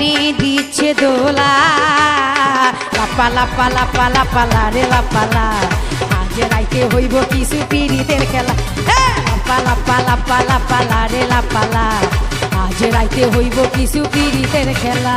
মনে দিচ্ছে দোলা। লাপালা পালা পালা পালা রে লাপালা আজ রাইতে হইব কিছু পিরিতের খেলা। লাপালা পালা পালা পালা রে লাপালা আজ রাইতে হইব কিছু পিরিতের খেলা।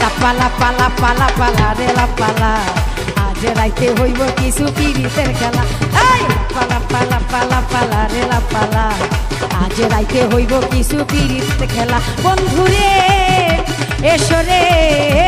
লাপালা পালা পালা পালা রে লাপালা আজ রাইতে হইব কিছু পিরিতের খেলা। পালা পালা পালা পালা রাইতে হইব কিছু পিরিত খেলা। বন্ধুরে এসো রে।